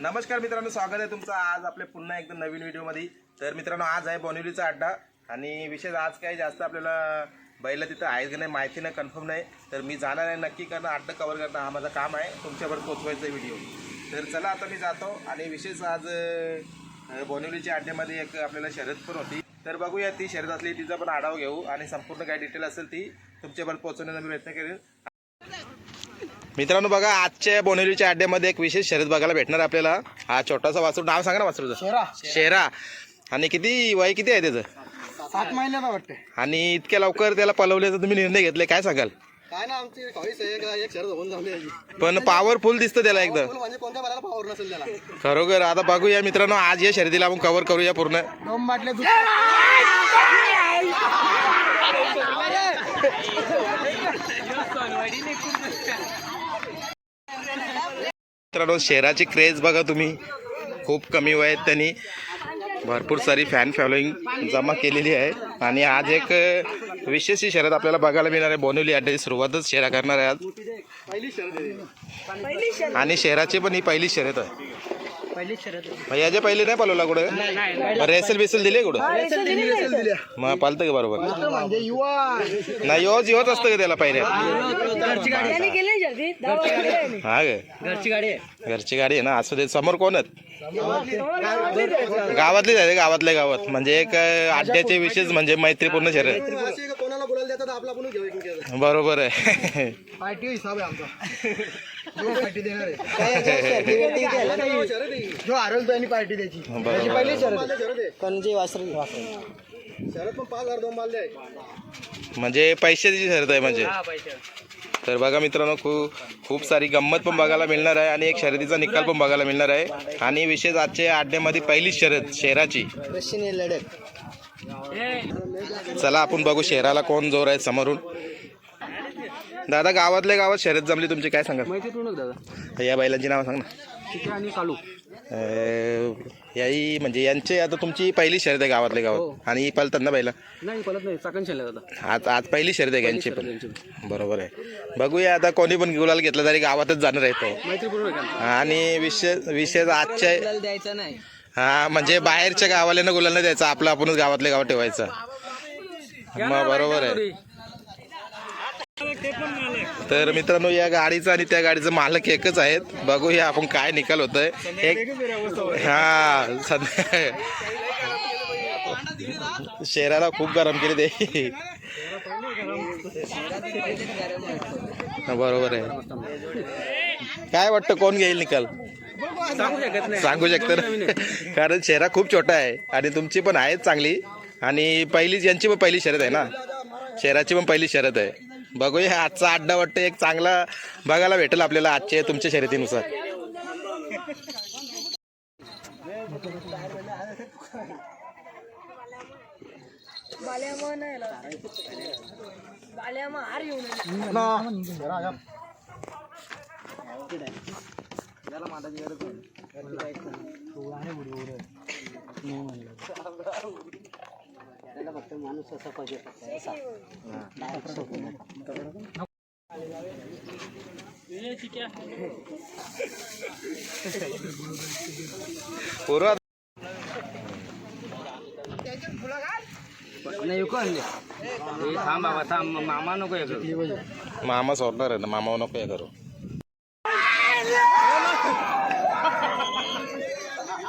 नमस्कार मित्रांनो स्वागत आहे तुमचं. आज आपल्या पुन्हा एकदम नवीन व्हिडिओमध्ये. तर मित्रांनो आज आहे बोनिवलीचा अड्डा. आणि विशेष आज काही जास्त आपल्याला बैला तिथं आहे की नाही माहिती नाही कन्फर्म नाही. तर मी जाणार आहे नक्की करणं अड्डा कवर करणं हा माझं काम आहे. तुमच्यावर पोचवायचा व्हिडिओ तर चला आता मी जातो. आणि विशेष आज अं, बोनिवलीच्या अड्ड्यामध्ये एक आपल्याला शर्यत पण होती. तर बघूया ती शर्यत असली तिचा पण आढावा घेऊ. आणि संपूर्ण काय डिटेल असेल ती तुमच्यापर्यंत पोहोचवण्याचा मी प्रयत्न करेन. मित्रांनो बघा आजच्या बोनेलीच्या अड्ड्यामध्ये एक विशेष शर्यत बघायला भेटणार आपल्याला. हा छोटासा वासरू नाव सांगा ना वासरूचं. शेरा. शेरा. आणि किती वय किती आहे त्याचं? सात महिन्याचा वाटते. आणि इतक्या लवकर त्याला पलवल्याचा तुम्ही निर्णय घेतले काय सांगाल? काय ना आमची चॉईस आहे का एक शरद होऊन जाऊ याची पण पॉवरफुल दिसतं त्याला एकदम म्हणजे कोणत्या बऱ्याला पावर नसेल त्याला. खरोखर आता बघूया मित्रांनो आज या शर्यतीला आपण कव्हर करूया पूर्ण. दोन मित्रांनो शेराची क्रेज बघा तुम्ही. खूप कमी वयात त्यांनी भरपूर सारी फॅन फॉलोईंग जमा केलेली आहे. आणि आज एक विशेष ही शर्यत आपल्याला बघायला मिळणार आहे. बोनिवली अड्ड्याची सुरुवातच शेरा करणार आहे आज. आणि शहराची पण ही पहिली शर्यत आहे. पहिली शरद मग याच्या पहिले नाही पलवला कुठं? रेसल बिसल दिले कुठं? मग पालतं का बरोबर? म्हणजे युवा. नाही योच योच असतं का त्याला पहिले? त्याने केले जल्दी? दहा वाजता हा ग. घरची गाडी आहे. घरची गाडी आहे ना? असू दे समोर कोण आहेत? गावातलीच आहे गावातल्या गावात. म्हणजे एक अ, अड्ड्याचे विशेष म्हणजे मैत्रीपूर्ण शर्यत अशी का कोणाला बोलायला देतात आपला पण घेऊ एकमेकांचा. बरोबर आहे. पार्टी हिसाब आहे आमचा. जो पार्टी देणार आहे. शरद आहे. जो हरल त्यांनी पार्टी द्यायची. त्याची पहिली शरद शरद आहे. कोणची वासरी. शरद पण पाच हजार दोन मारले आहे म्हणजे पैशाची शर्यत आहे म्हणजे. तर बघा मित्रांनो खूप खूप सारी गंमत पण बघायला मिळणार आहे आणि एक शर्यतीचा निकाल पण बघायला मिळणार आहे. आणि विशेष आजच्या अड्ड्यामध्ये पहिली शर्यत शेराची. रशियन लढत. चला आपण बघू शहराला कोण जोर आहे समोरून. दादा गावातल्या गावात शर्यत जमली तुमची काय सांगा माहिती दादा. या बैलांची नावं सांग ना. चिके आणि कालू. अं, याही म्हणजे यांची आता तुमची पहिली शर्यत आहे गावातल्या गावात. आणि पलतात ना बैला नाही पलत नाही चाकण शेल दादा आज आज पहिली शर्यत आहे यांची पण? बरोबर आहे. बघूया आता कोणी पण गुलाल घेतला तरी गावातच जाणार आहे तो. मैत्रीपूर्ण आहे आणि विशेष विशेष आजच्या द्यायचा नाही. हा म्हणजे बाहेरच्या गावाला गुलाल नाही द्यायचा आपला आपणच गावातल्या गावात ठेवायचा. मग बरोबर आहे. तर मित्रांनो या गाडीचं आणि त्या गाडीचं मालक एकच आहेत. बघूया आपण काय निकाल होत एक हा सध्या शहराला खूप गरम केले ते. बरोबर आहे. काय वाटतं कोण घेईल निकाल? सांगू शकत ना कारण शहरा खूप छोटा आहे आणि तुमची पण आहेत चांगली. आणि पहिलीच यांची पण पहिली शर्यत आहे ना? शहराची पण पहिली शर्यत आहे. बघूया आजचा अड्डा वाटतं एक चांगला बघायला भेटेल आपल्याला आजच्या तुमच्या शर्यतीनुसार. बाल्यामा असा बाल्यामा हार येऊ नये पूर्व नाही युको थांब बाबा थांब मामा नको मामा सोडणार आहे ना मामा नको हे करू.